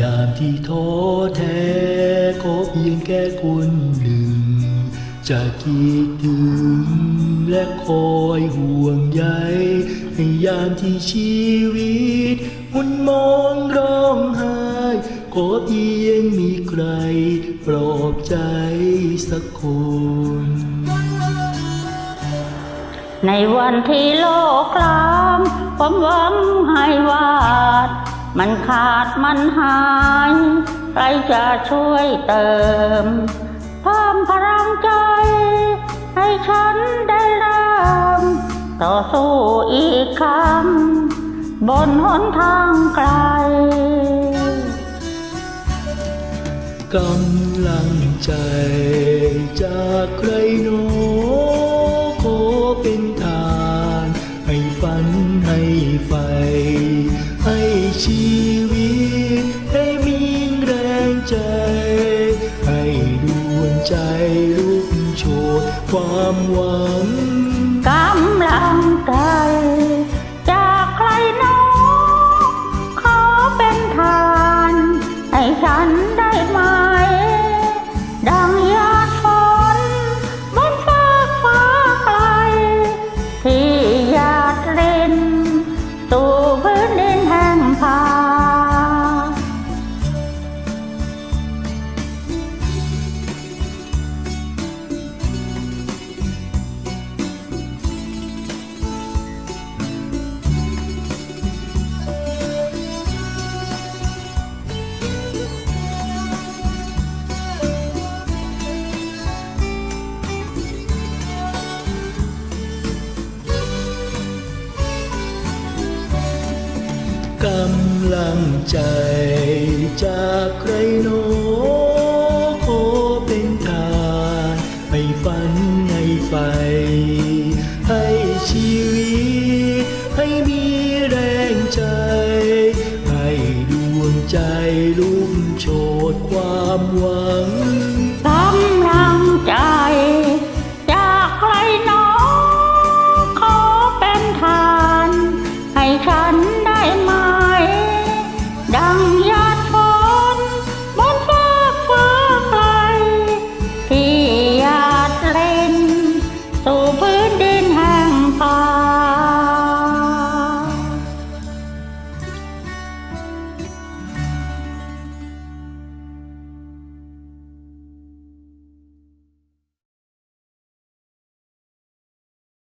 ยามที่ท้อแท้ขอเพียงแค่คนหนึ่ง จะคิดถึงและคอยห่วงใยในยามที่ชีวิตมุนมองร้องไห้ขอเพียงมีใครปลอบใจสักคน ในวันที่โลกคลามความหวังให้วา มันขาดมันหาย ใครจะช่วยเติม เพิ่มพลังใจ ให้ฉันได้เริ่มต่อสู้อีกครั้งบนหนทางไกลกำลังใจจากใครโนขอเป็นทาน ให้ฝันให้ไฟ ชีวิตให้มีแรงใจ ให้ดวงใจลุกโชนความหวังกำลังใจำลังใจจากใครโนขอเป็นทานให้ฝันให้ไฟให้ชีวิต ให้มีแรง